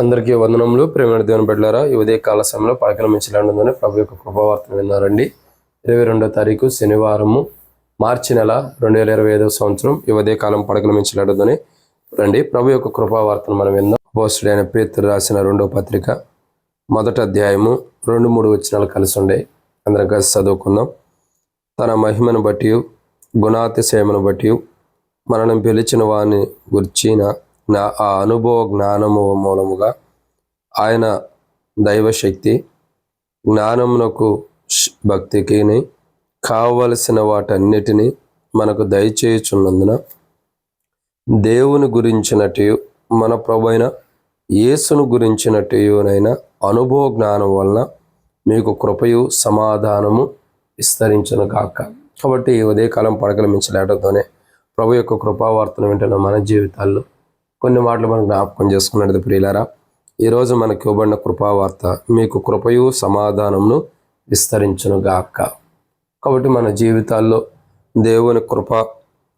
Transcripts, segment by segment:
అందరికీ వందనములు. ప్రేమ దేవుని బిడ్డలారా ఈ ఉదయ కాల సమయంలో పడకల ప్రభు యొక్క కృపావార్తను విన్నారండి. ఇరవై రెండో తారీఖు శనివారము మార్చి నెల రెండు వేల ఇరవై ఐదవ సంవత్సరం. ఈ ఉదయ కాలం పడకల రండి. ప్రభు యొక్క కృపావార్తను మనం విందాం. పోస్టుడైన పేతురు రాసిన రెండో పత్రిక మొదటి అధ్యాయము రెండు మూడు వచ్చినాలు కలిసి ఉండే. అందరం కలిసి చదువుకుందాం. తన మహిమను బట్టి గుణాతిశయమును బట్టి మనను పిలిచిన వాని గుర్చిన నా ఆ అనుభవ జ్ఞానము మూలముగా ఆయన దైవశక్తి జ్ఞానమునకు భక్తికిని కావలసిన వాటన్నిటిని మనకు దయచేయుచున్నందున దేవుని గురించినట్టు మన ప్రభైన యేసును గురించినట్టునైనా అనుభవ జ్ఞానం వలన మీకు కృపయు సమాధానము విస్తరించను కాక కాబట్టి ఉదయకాలం పడకలమించలేటతోనే ప్రభు యొక్క కృపావార్తను వింటున్న మన జీవితాల్లో కొన్ని మాటలు మనం జ్ఞాపకం చేసుకున్నది ప్రియులారా ఈరోజు మనకి ఇవ్వబడిన కృపావార్త మీకు కృపయు సమాధానమును విస్తరించును గాక కాబట్టి మన జీవితాల్లో దేవుని కృప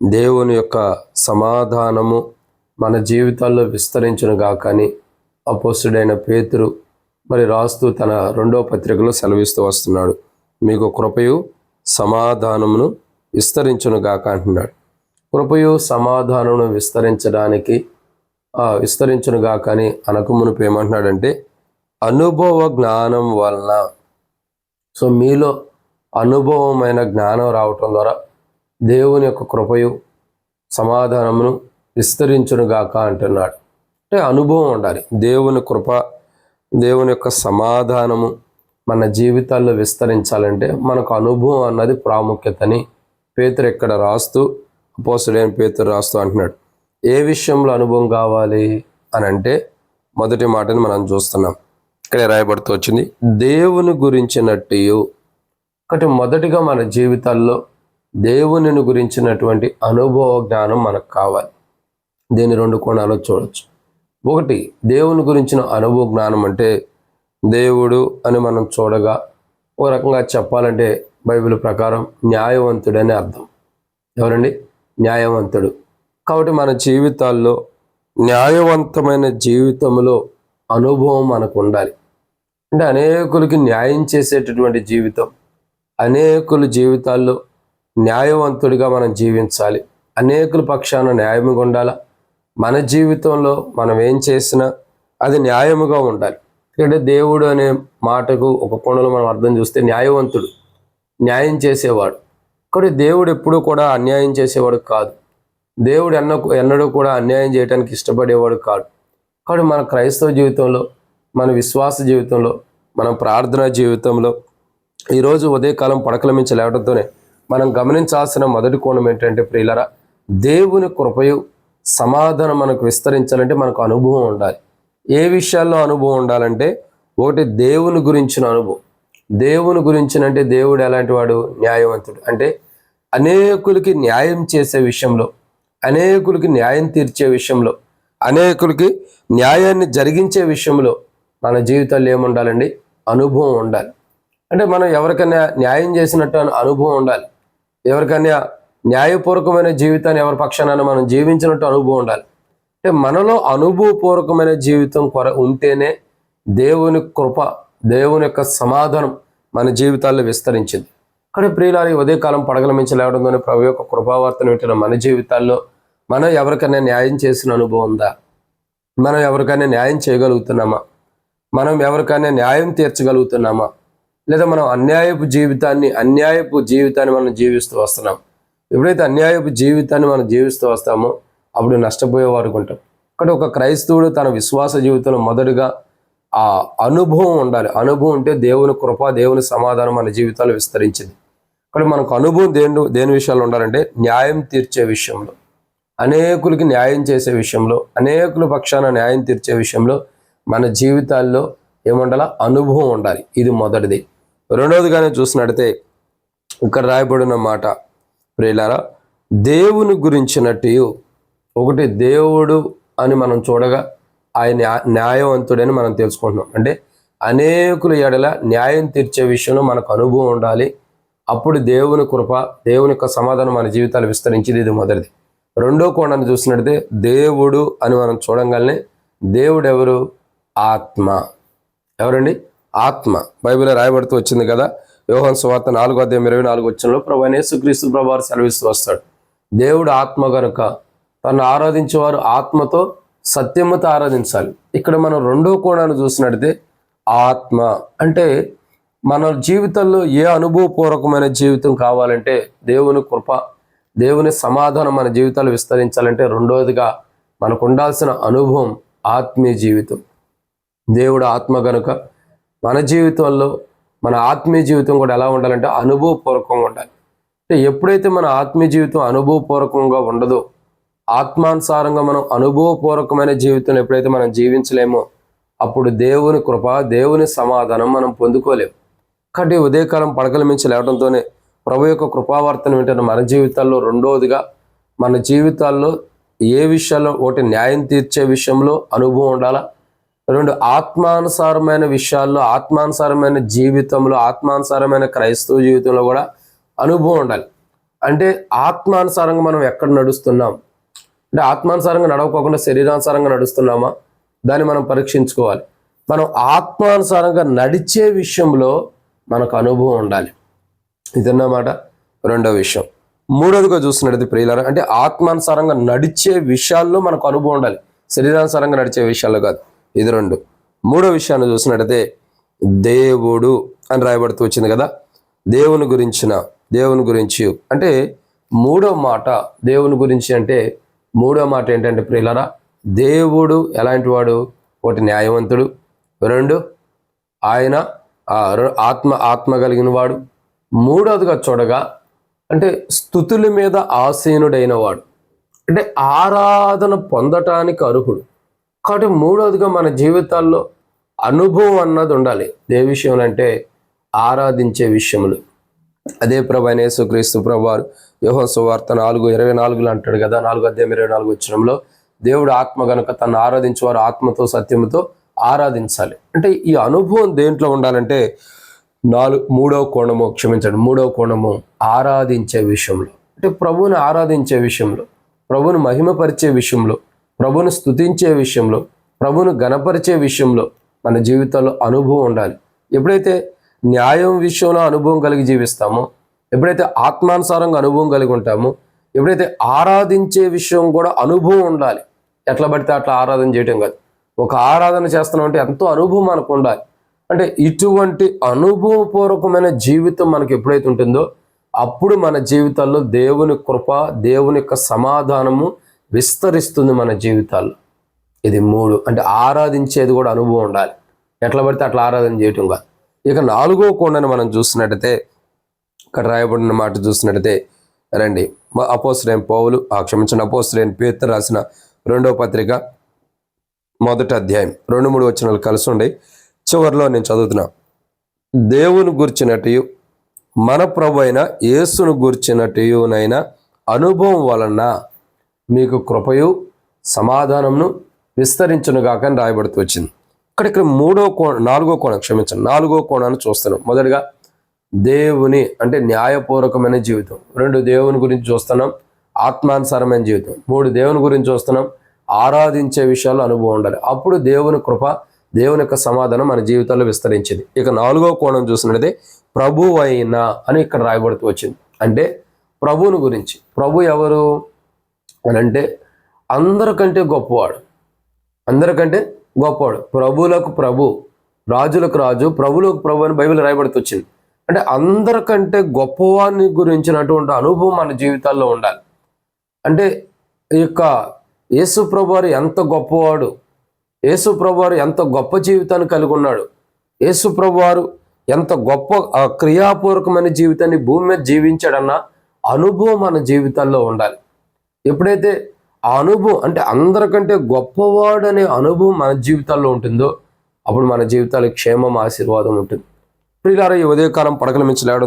దేవుని యొక్క సమాధానము మన జీవితాల్లో విస్తరించును గాక అని అపోస్తుడైన పేతురు మరి రాస్తూ తన రెండో పత్రికలో సెలవిస్తూ వస్తున్నాడు. మీకు కృపయు సమాధానమును విస్తరించును గాక అంటున్నాడు. కృపయు సమాధానమును విస్తరించడానికి విస్తరించునుగా కానీ గాక అని ఏమంటున్నాడంటే అనుభవ జ్ఞానం వలన. సో మీలో అనుభవమైన జ్ఞానం రావటం ద్వారా దేవుని యొక్క కృపయు సమాధానమును విస్తరించును గాక అంటున్నాడు. అంటే అనుభవం ఉండాలి. దేవుని కృప దేవుని యొక్క సమాధానము మన జీవితాల్లో విస్తరించాలంటే మనకు అనుభవం అన్నది ప్రాముఖ్యతని పేతురు ఇక్కడ రాస్తూ అపోసుడైన పేతురు రాస్తూ అంటున్నాడు. ఏ విషయంలో అనుభవం కావాలి అని అంటే మొదటి మాటని మనం చూస్తున్నాం. ఇక్కడ రాయబడుతూ వచ్చింది దేవుని గురించినట్టు ఒకటి మొదటిగా మన జీవితాల్లో దేవునిని గురించినటువంటి అనుభవ జ్ఞానం మనకు కావాలి. దీని రెండు కోణాలు చూడొచ్చు. ఒకటి దేవుని గురించిన అనుభవ జ్ఞానం అంటే దేవుడు అని మనం చూడగా ఒక రకంగా చెప్పాలంటే బైబిల్ ప్రకారం న్యాయవంతుడని అర్థం. ఎవరండి? న్యాయవంతుడు. కాబట్టి మన జీవితాల్లో న్యాయవంతమైన జీవితంలో అనుభవం మనకు ఉండాలి. అంటే అనేకులకి న్యాయం చేసేటటువంటి జీవితం అనేకుల జీవితాల్లో న్యాయవంతుడిగా మనం జీవించాలి. అనేకుల పక్షాన న్యాయముగా ఉండాలా? మన జీవితంలో మనం ఏం చేసినా అది న్యాయముగా ఉండాలి. ఎందుకంటే దేవుడు అనే మాటకు ఒక కోణంలో మనం అర్థం చూస్తే న్యాయవంతుడు న్యాయం చేసేవాడు. కాబట్టి దేవుడు ఎప్పుడూ కూడా అన్యాయం చేసేవాడు కాదు. దేవుడు ఎన్న ఎన్నడూ కూడా అన్యాయం చేయడానికి ఇష్టపడేవాడు కాదు కాబట్టి మన క్రైస్తవ జీవితంలో మన విశ్వాస జీవితంలో మన ప్రార్థనా జీవితంలో ఈరోజు ఉదయకాలం పడకల మించి లేవడంతోనే మనం గమనించాల్సిన మొదటి కోణం ఏంటంటే ప్రియులరా దేవుని కృపయు సమాధానం మనకు విస్తరించాలంటే మనకు అనుభవం ఉండాలి. ఏ విషయాల్లో అనుభవం ఉండాలంటే ఒకటి దేవుని గురించిన అనుభవం. దేవుని గురించిన అంటే దేవుడు ఎలాంటి వాడు? న్యాయవంతుడు. అంటే అనేకులకి న్యాయం చేసే విషయంలో అనేకులకి న్యాయం తీర్చే విషయంలో అనేకులకి న్యాయాన్ని జరిగించే విషయంలో మన జీవితాల్లో ఏముండాలండి? అనుభవం ఉండాలి. అంటే మనం ఎవరికైనా న్యాయం చేసినట్టు అని అనుభవం ఉండాలి. ఎవరికైనా న్యాయపూర్వకమైన జీవితాన్ని ఎవరి పక్షాన మనం జీవించినట్టు అనుభవం ఉండాలి. అంటే మనలో అనుభవపూర్వకమైన జీవితం కొర ఉంటేనే దేవుని కృప దేవుని యొక్క సమాధానం మన జీవితాల్లో విస్తరించింది. కానీ ప్రియులారి ఉదయకాలం పడగల మించి లేవడంతోనే ప్రభు యొక్క కృపావార్తను వింటున్న మన జీవితాల్లో మనం ఎవరికైనా న్యాయం చేసిన అనుభవం ఉందా? మనం ఎవరికైనా న్యాయం చేయగలుగుతున్నామా? మనం ఎవరికైనా న్యాయం తీర్చగలుగుతున్నామా? లేదా మనం అన్యాయపు జీవితాన్ని అన్యాయపు జీవితాన్ని మనం జీవిస్తూ వస్తున్నాం? ఎప్పుడైతే అన్యాయపు జీవితాన్ని మనం జీవిస్తూ వస్తామో అప్పుడు నష్టపోయేవారు ఉంటాం. కానీ ఒక క్రైస్తవుడు తన విశ్వాస జీవితంలో మొదటగా ఆ అనుభవం ఉండాలి. అనుభవం ఉంటే దేవుని కృప దేవుని సమాధానం మన జీవితాలు విస్తరించింది. ఇక్కడ మనకు అనుభవం దేని దేని విషయాలు ఉండాలంటే న్యాయం తీర్చే విషయంలో. అనేకులకి న్యాయం చేసే విషయంలో అనేకుల పక్షాన న్యాయం తీర్చే విషయంలో మన జీవితాల్లో ఏముండాలా? అనుభవం ఉండాలి. ఇది మొదటిది. రెండవదిగానే చూసినట్టయితే ఇక్కడ రాయబడిన మాట ప్రియులారా దేవుని గురించినట్టు ఒకటి దేవుడు అని మనం చూడగా ఆయన న్యాయవంతుడని మనం తెలుసుకుంటున్నాం. అంటే అనేకుల ఎడల న్యాయం తీర్చే విషయంలో మనకు అనుభవం ఉండాలి. అప్పుడు దేవుని కృప దేవుని యొక్క సమాధానం మన జీవితాలు విస్తరించింది ఇది మొదటిది. రెండో కోణాన్ని చూసినట్టయితే దేవుడు అని మనం చూడగానే దేవుడు ఎవరు ఆత్మ. ఎవరండి? ఆత్మ. బైబిల్లో రాయబడుతూ వచ్చింది కదా యోహన్ సువార్త నాలుగో అధ్యాయం ఇరవై నాలుగు వచ్చినలో ప్రభు యేసుక్రీస్తు ప్రభావారు సెలవిస్తూ వస్తాడు. దేవుడు ఆత్మ గనుక తను ఆరాధించేవారు ఆత్మతో సత్యముతో ఆరాధించాలి. ఇక్కడ మనం రెండో కోణాన్ని చూసినట్టయితే ఆత్మ అంటే మన జీవితంలో ఏ అనుభవపూర్వకమైన జీవితం కావాలంటే దేవుని కృప దేవుని సమాధానం మన జీవితాలు విస్తరించాలంటే రెండవదిగా మనకు ఉండాల్సిన అనుభవం ఆత్మీయ జీవితం. దేవుడు ఆత్మ గనుక మన జీవితంలో మన ఆత్మీయ జీవితం కూడా ఎలా ఉండాలంటే అనుభవపూర్వకంగా ఉండాలి. అంటే ఎప్పుడైతే మన ఆత్మీయ జీవితం అనుభవపూర్వకంగా ఉండదో ఆత్మానుసారంగా మనం అనుభవపూర్వకమైన జీవితం ఎప్పుడైతే మనం జీవించలేమో అప్పుడు దేవుని కృప దేవుని సమాధానం మనం పొందుకోలేము. కాబట్టి ఉదయకాలం పడకల మించి లేవడంతోనే ప్రభు యొక్క కృపావర్తనం వింటున్న మన జీవితాల్లో రెండవదిగా మన జీవితాల్లో ఏ విషయాల్లో ఒకటి న్యాయం తీర్చే విషయంలో అనుభవం ఉండాలా? రెండు ఆత్మానుసారమైన విషయాల్లో ఆత్మానుసారమైన జీవితంలో ఆత్మానుసారమైన క్రైస్తవ జీవితంలో కూడా అనుభవం ఉండాలి. అంటే ఆత్మానుసారంగా మనం ఎక్కడ నడుస్తున్నాం? అంటే ఆత్మానుసారంగా నడవకోకుండా శరీరానుసారంగా నడుస్తున్నామా? దాన్ని మనం పరీక్షించుకోవాలి. మనం ఆత్మానుసారంగా నడిచే విషయంలో మనకు అనుభవం ఉండాలి. ఇదన్నమాట రెండో విషయం. మూడోదిగా చూస్తున్నది ప్రియులారా అంటే ఆత్మానుసారంగా నడిచే విషయాల్లో మనకు అనుభవం ఉండాలి. శరీరానుసారంగా నడిచే విషయాల్లో కాదు. ఇది రెండు. మూడో విషయాన్ని చూసినట్టయితే దేవుడు అని రాయబడుతూ వచ్చింది కదా దేవుని గురించిన దేవుని గురించి. అంటే మూడో మాట దేవుని గురించి అంటే మూడో మాట ఏంటంటే ప్రియులరా దేవుడు ఎలాంటి వాడు? ఒకటి న్యాయవంతుడు. రెండు ఆయన ఆత్మ ఆత్మ కలిగిన వాడు మూడవదిగా చూడగా అంటే స్థుతుల మీద ఆసీనుడైన వాడు. అంటే ఆరాధన పొందటానికి అర్హుడు. కాబట్టి మూడవదిగా మన జీవితాల్లో అనుభవం అన్నది ఉండాలి. ఏ విషయంలో అంటే ఆరాధించే విషయములు. అదే ప్రభా అయిన యేసుక్రీస్తు ప్రభు యోహన్ సువార్త నాలుగు ఇరవై నాలుగులో అంటాడు కదా నాలుగు అధ్యాయం ఇరవై నాలుగు వచ్చినంలో దేవుడు ఆత్మ గనుక తను ఆరాధించేవారు ఆత్మతో సత్యముతో ఆరాధించాలి. అంటే ఈ అనుభవం దేంట్లో ఉండాలంటే నాలుగు మూడవ కోణము క్షమించండి మూడవ కోణము ఆరాధించే విషయంలో. అంటే ప్రభువుని ఆరాధించే విషయంలో ప్రభువుని మహిమపరిచే విషయంలో ప్రభుని స్తుతించే విషయంలో ప్రభువుని గణపరిచే విషయంలో మన జీవితంలో అనుభవం ఉండాలి. ఎప్పుడైతే న్యాయం విషయంలో అనుభవం కలిగి జీవిస్తామో ఎప్పుడైతే ఆత్మానుసారంగా అనుభవం కలిగి ఉంటామో ఎప్పుడైతే ఆరాధించే విషయం కూడా అనుభవం ఉండాలి. ఎట్లా పడితే అట్లా ఆరాధన చేయటం కాదు. ఒక ఆరాధన చేస్తున్నాం అంటే ఎంతో అనుభవం మనకు ఉండాలి. అంటే ఇటువంటి అనుభవపూర్వకమైన జీవితం మనకి ఎప్పుడైతే ఉంటుందో అప్పుడు మన జీవితాల్లో దేవుని కృప దేవుని యొక్క సమాధానము విస్తరిస్తుంది మన జీవితాల్లో. ఇది మూడు. అంటే ఆరాధించేది కూడా అనుభవం ఉండాలి. ఎట్లా పడితే అట్లా ఆరాధన చేయటం కాదు. ఇక నాలుగో కొండని మనం చూసినట్టయితే ఇక్కడ రాయబడిన మాట చూసినట్టయితే రండి. అపోస్టైన్ పౌలు ఆ క్షమించిన అపోస్టైన్ పేతురు రాసిన రెండో పత్రిక మొదటి అధ్యాయం. రెండు మూడు వచనాలు కలిసి ఉండి చివరిలో నేను చదువుతున్నా. దేవుని గుర్చినట్టు మన ప్రభు అయిన యేసును గుర్చినట్టునైనా అనుభవం వలన మీకు కృపయు సమాధానంను విస్తరించునుగాక అని రాయబడుతూ వచ్చింది. ఇక్కడ ఇక్కడ మూడో కోణ నాలుగో కోణం క్షమించండి నాలుగో కోణాన్ని చూస్తున్నాం. మొదటిగా దేవుని అంటే న్యాయపూర్వకమైన జీవితం. రెండు దేవుని గురించి చూస్తున్నాం ఆత్మానుసారమైన జీవితం. మూడు దేవుని గురించి చూస్తున్నాం ఆరాధించే విషయాల్లో అనుభవం ఉండాలి. అప్పుడు దేవుని కృప దేవుని యొక్క సమాధానం మన జీవితాల్లో విస్తరించింది. ఇక నాలుగో కోణం చూసినట్లయితే ప్రభు అయినా అని ఇక్కడ రాయబడుతూ వచ్చింది. అంటే ప్రభువుని గురించి. ప్రభు ఎవరు అని అంటే అందరికంటే గొప్పవాడు. అందరికంటే గొప్పవాడు. ప్రభువులకు ప్రభు రాజులకు రాజు ప్రభులకు ప్రభు అని బైబిల్ రాయబడుతూ వచ్చింది. అంటే అందరికంటే గొప్పవాడిని గురించినటువంటి అనుభవం మన జీవితాల్లో ఉండాలి. అంటే ఈ యొక్క యేసు ప్రభువారు ఎంత గొప్పవాడు? యేసు ప్రభువారు ఎంత గొప్ప జీవితాన్ని కలిగి ఉన్నాడు? యేసు ప్రభువారు ఎంత గొప్ప క్రియాపూర్వకమైన జీవితాన్ని భూమి మీద జీవించాడన్న అనుభవం మన జీవితాల్లో ఉండాలి. ఎప్పుడైతే ఆ అనుభవం అంటే అందరికంటే గొప్పవాడు అనే అనుభవం మన జీవితాల్లో ఉంటుందో అప్పుడు మన జీవితాలకు క్షేమం ఆశీర్వాదం ఉంటుంది. ప్రియులారా ఈ ఉదయకాలం పడకల మించి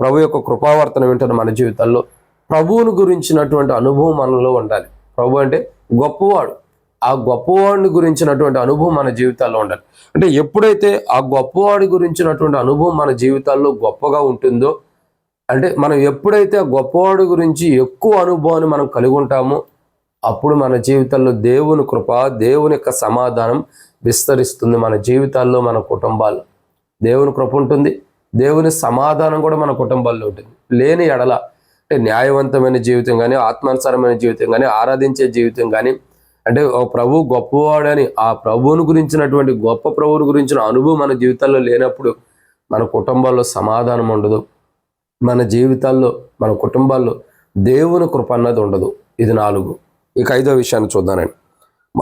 ప్రభు యొక్క కృపావర్తన వింటున్న మన జీవితాల్లో ప్రభువును గురించినటువంటి అనుభవం మనలో ఉండాలి. ప్రభు అంటే గొప్పవాడు. ఆ గొప్పవాడిని గురించినటువంటి అనుభవం మన జీవితాల్లో ఉండాలి. అంటే ఎప్పుడైతే ఆ గొప్పవాడి గురించినటువంటి అనుభవం మన జీవితాల్లో గొప్పగా ఉంటుందో అంటే మనం ఎప్పుడైతే ఆ గొప్పవాడి గురించి ఎక్కువ అనుభవాన్ని మనం కలిగి ఉంటామో అప్పుడు మన జీవితంలో దేవుని కృప దేవుని యొక్క సమాధానం విస్తరిస్తుంది మన జీవితాల్లో మన కుటుంబాలు దేవుని కృప ఉంటుంది దేవుని సమాధానం కూడా మన కుటుంబాల్లో ఉంటుంది. లేని ఎడల అంటే న్యాయవంతమైన జీవితం కానీ ఆత్మానుసారమైన జీవితం కానీ ఆరాధించే జీవితం కానీ అంటే ఓ ప్రభు గొప్పవాడని ఆ ప్రభువుని గురించినటువంటి గొప్ప ప్రభువుని గురించిన అనుభవం మన జీవితాల్లో లేనప్పుడు మన కుటుంబాల్లో సమాధానం ఉండదు. మన జీవితాల్లో మన కుటుంబాల్లో దేవుని కృప అన్నది ఉండదు. ఇది నాలుగు. ఇక ఐదో విషయాన్ని చూద్దానండి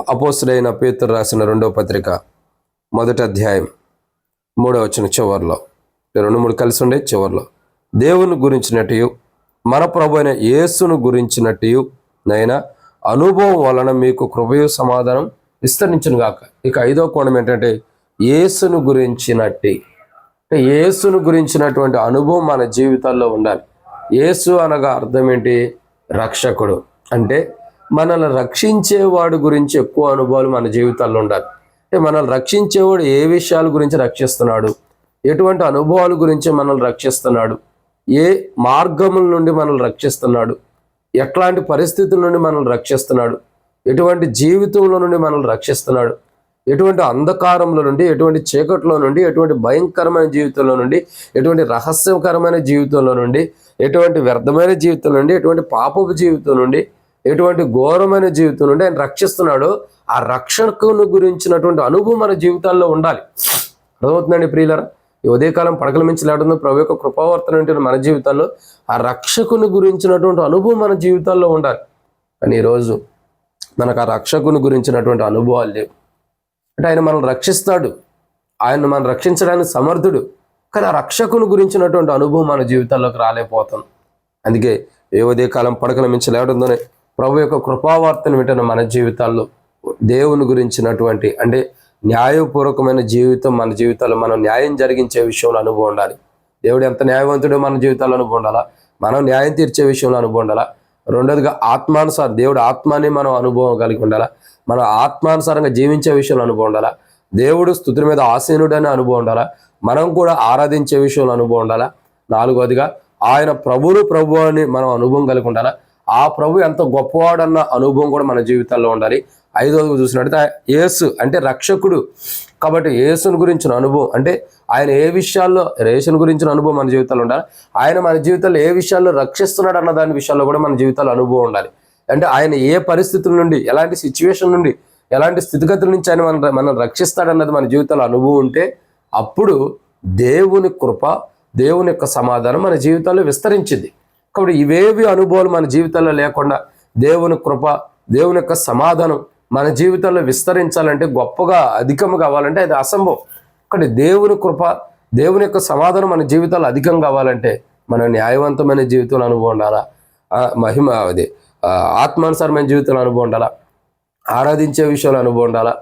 అపోస్తుడైన పేతురు రాసిన రెండో పత్రిక మొదటి అధ్యాయం మూడో వచ్చిన చివరిలో. రెండు మూడు కలిసి ఉండే చివరిలో. దేవుని గురించినట్టు మన ప్రభు అయిన యేసును గురించినట్టు నైనా అనుభవం వలన మీకు కృపయు సమాధానం విస్తరించను గాక ఇక ఐదో కోణం ఏంటంటే యేసును గురించినట్టి. అంటే యేసును గురించినటువంటి అనుభవం మన జీవితాల్లో ఉండాలి. యేసు అనగా అర్థం ఏంటి? రక్షకుడు. అంటే మనల్ని రక్షించేవాడు గురించి ఎక్కువ అనుభవాలు మన జీవితాల్లో ఉండాలి. అంటే మనల్ని రక్షించేవాడు ఏ విషయాల గురించి రక్షిస్తున్నాడు? ఎటువంటి అనుభవాల గురించి మనల్ని రక్షిస్తున్నాడు? ఏ మార్గముల నుండి మనల్ని రక్షిస్తున్నాడు? ఎట్లాంటి పరిస్థితుల నుండి మనల్ని రక్షిస్తున్నాడు? ఎటువంటి జీవితంలో నుండి మనల్ని రక్షిస్తున్నాడు? ఎటువంటి అంధకారంలో నుండి ఎటువంటి చీకట్లో నుండి ఎటువంటి భయంకరమైన జీవితంలో నుండి ఎటువంటి రహస్యకరమైన జీవితంలో నుండి ఎటువంటి వ్యర్థమైన జీవితం నుండి ఎటువంటి పాపపు జీవితం నుండి ఎటువంటి ఘోరమైన జీవితం నుండి ఆయన రక్షిస్తున్నాడో ఆ రక్షకుని గురించినటువంటి అనుభవం మన జీవితాల్లో ఉండాలి. అర్థమవుతుందండి ప్రియులరా? ఈ ఉదయకాలం పడకల మించి లేకుండా ప్రభు యొక్క కృపావర్తన అంటే మన జీవితాల్లో ఆ రక్షకుని గురించినటువంటి అనుభవం మన జీవితాల్లో ఉండాలి. కానీ ఈరోజు మనకు ఆ రక్షకుని గురించినటువంటి అనుభవాలు లేవు. అంటే ఆయన మనల్ని రక్షిస్తాడు. ఆయన మనం రక్షించడానికి సమర్థుడు. కానీ ఆ రక్షకుని గురించినటువంటి అనుభవం మన జీవితాల్లోకి రాలేకపోతుంది అందుకే ఏ ఉదయకాలం పడకల మించి లేవడంతోనే ప్రభు యొక్క కృపావార్తను వింటున్న మన జీవితాల్లో దేవుని గురించినటువంటి అంటే న్యాయపూర్వకమైన జీవితం మన జీవితాల్లో మనం న్యాయం జరిగించే విషయంలో అనుభవం ఉండాలి. దేవుడు ఎంత న్యాయవంతుడో మన జీవితాల్లో అనుభవం ఉండాలా? మనం న్యాయం తీర్చే విషయంలో అనుభవం ఉండాలా? రెండోదిగా ఆత్మానుసారం దేవుడు ఆత్మాని మనం అనుభవం కలిగి ఉండాలా? మనం ఆత్మానుసారంగా జీవించే విషయంలో అనుభవం ఉండాలా? దేవుడు స్థుతుల మీద ఆసీనుడనే అనుభవం ఉండాలా? మనం కూడా ఆరాధించే విషయంలో అనుభవం ఉండాలా? నాలుగోదిగా ఆయన ప్రభులు ప్రభు అని మనం అనుభవం కలిగి ఉండాలా? ఆ ప్రభు ఎంత గొప్పవాడన్న అనుభవం కూడా మన జీవితాల్లో ఉండాలి. ఐదవది చూసినట్టు యేసు అంటే రక్షకుడు. కాబట్టి యేసుని గురించిన అనుభవం అంటే ఆయన ఏ విషయాల్లో రేషన్ గురించిన అనుభవం మన జీవితాల్లో ఉండాలి? ఆయన మన జీవితాల్లో ఏ విషయాల్లో రక్షిస్తున్నాడు అన్న దాని విషయాల్లో కూడా మన జీవితాల్లో అనుభవం ఉండాలి. అంటే ఆయన ఏ పరిస్థితుల నుండి ఎలాంటి సిచ్యువేషన్ నుండి ఎలాంటి స్థితిగతుల నుంచి ఆయన మన మనం రక్షిస్తాడన్నది మన జీవితాల్లో అనుభవం ఉంటే అప్పుడు దేవుని కృప దేవుని యొక్క సమాధానం మన జీవితాల్లో విస్తరించింది. కాబట్టి ఇవేవి అనుభవాలు మన జీవితాల్లో లేకుండా దేవుని కృప దేవుని యొక్క సమాధానం మన జీవితంలో విస్తరించాలంటే గొప్పగా అధికము కావాలంటే అది అసంభవం. ఒకటి దేవుని కృప దేవుని యొక్క సమాధానం మన జీవితాలు అధికం కావాలంటే మన న్యాయవంతమైన జీవితంలో అనుభవం ఉండాలా? మహిమ అది ఆ ఆత్మానుసారమైన జీవితంలో అనుభవం ఉండాలా? ఆరాధించే విషయంలో అనుభవం ఉండాలా?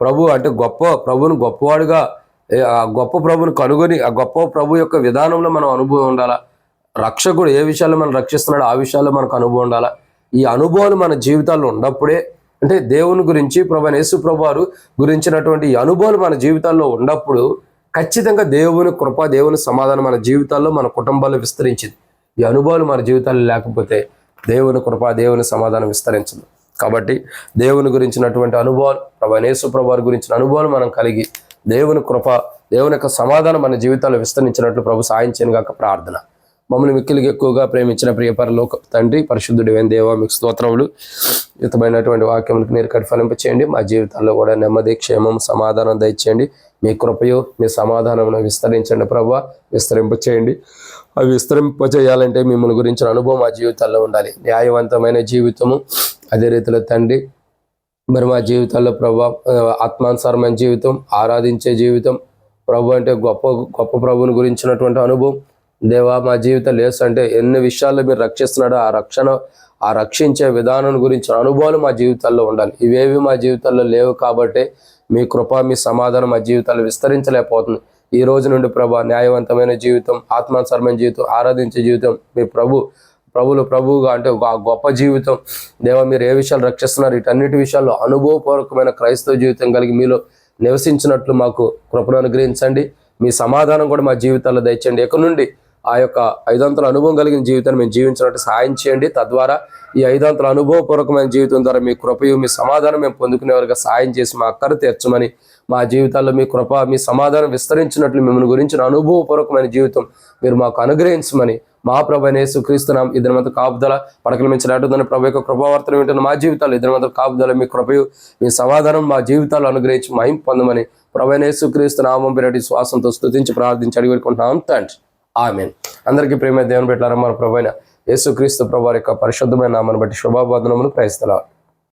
ప్రభు అంటే గొప్ప ప్రభుని గొప్పవాడుగా ఆ గొప్ప ప్రభుని కనుగొని ఆ గొప్ప ప్రభు యొక్క విధానంలో మనం అనుభవం ఉండాలా? రక్షకుడు ఏ విషయాల్లో మనం రక్షిస్తున్నాడో ఆ విషయాల్లో మనకు అనుభవం ఉండాలా? ఈ అనుభవాలు మన జీవితాల్లో ఉన్నప్పుడే అంటే దేవుని గురించి ప్రభు యేసు ప్రభువారు గురించినటువంటి అనుభవాలు మన జీవితాల్లో ఉన్నప్పుడు ఖచ్చితంగా దేవుని కృప దేవుని సమాధానం మన జీవితాల్లో మన కుటుంబాల్లో విస్తరించింది. ఈ అనుభవాలు మన జీవితాల్లో లేకపోతే దేవుని కృప దేవుని సమాధానం విస్తరించదు. కాబట్టి దేవుని గురించినటువంటి అనుభవాలు ప్రభు యేసు ప్రభు గురించిన అనుభవాలు మనం కలిగి దేవుని కృప దేవుని యొక్క సమాధానం మన జీవితాల్లో విస్తరించినట్లు ప్రభు సాయం చేయను గాక ప్రార్థన. మమ్మల్ని మిక్కిలికి ఎక్కువగా ప్రేమించిన ప్రియపరలోక తండ్రి పరిశుద్ధుడు దేవ మీకు స్తోత్రములు. యుతమైనటువంటి వాక్యములకు మీరు కట్ఫలింపచేయండి మా జీవితాల్లో కూడా నెమ్మది క్షేమం సమాధానం దయచేయండి. మీ కృపయో మీ సమాధానం విస్తరించండి ప్రభా. విస్తరింపచేయండి అవి విస్తరింపచేయాలంటే మిమ్మల్ని గురించిన అనుభవం మా జీవితాల్లో ఉండాలి. న్యాయవంతమైన జీవితము. అదే రీతిలో తండ్రి మరి మా జీవితాల్లో ప్రభా ఆత్మానుసారమైన జీవితం ఆరాధించే జీవితం. ప్రభు అంటే గొప్ప గొప్ప ప్రభుని గురించినటువంటి అనుభవం. దేవా మా జీవితం లేసు అంటే ఎన్ని విషయాల్లో మీరు రక్షిస్తున్నాడో ఆ రక్షణ ఆ రక్షించే విధానం గురించిన అనుభవాలు మా జీవితాల్లో ఉండాలి. ఇవేవి మా జీవితాల్లో లేవు కాబట్టి మీ కృప మీ సమాధానం మా జీవితాలు విస్తరించలేకపోతుంది. ఈ రోజు నుండి ప్రభా న్యాయవంతమైన జీవితం ఆత్మానుసరమైన జీవితం ఆరాధించే జీవితం మీ ప్రభు ప్రభులు ప్రభువుగా అంటే ఒక గొప్ప జీవితం. దేవ మీరు ఏ విషయాలు రక్షిస్తున్నారు? వీటన్నిటి విషయాల్లో అనుభవపూర్వకమైన క్రైస్తవ జీవితం కలిగి మీలో నివసించినట్లు మాకు కృపను అనుగ్రహించండి. మీ సమాధానం కూడా మా జీవితాల్లో దయచండి ఎక్కడి నుండి? ఆ యొక్క ఐదంతల అనుభవం కలిగిన జీవితాన్ని మేము జీవించినట్టు సహాయం చేయండి. తద్వారా ఈ ఐదంతల అనుభవపూర్వకమైన జీవితం ద్వారా మీ కృపయు మీ సమాధానం మేము పొందుకునేవారుగా సహాయం చేసి మా అక్కర తీర్చమని మా జీవితాల్లో మీ కృప మీ సమాధానం విస్తరించినట్లు మిమ్మల్ని గురించిన అనుభవపూర్వకమైన జీవితం మీరు మాకు అనుగ్రహించమని మా ప్రభు నేసు క్రీస్తునాం ఇద్దరి మధ్య కాపుదల పడకల మించినట్టుందని ప్రభు యొక్క కృపావర్తనం వింటున్న మా జీవితాలు ఇద్దరి మధ్య కాపుదల మీ కృపయు మీ సమాధానం మా జీవితాలు అనుగ్రహించి మహిం పొందమని ప్రభు నేసు క్రీస్తు నామం పేరటి శ్వాసంతో స్థుతించి ప్రార్థించి అడిగి పెట్టుకుంటున్నాం తండ్రి. ఆమెన్. అందరికీ ప్రేమ దేవుని పెట్టారా మన ప్రభు అయిన యేసు క్రీస్తు ప్రభు యొక్క పరిశుద్ధమైన నామను బట్టి శుభాబంధనమును ప్రయత్నాలు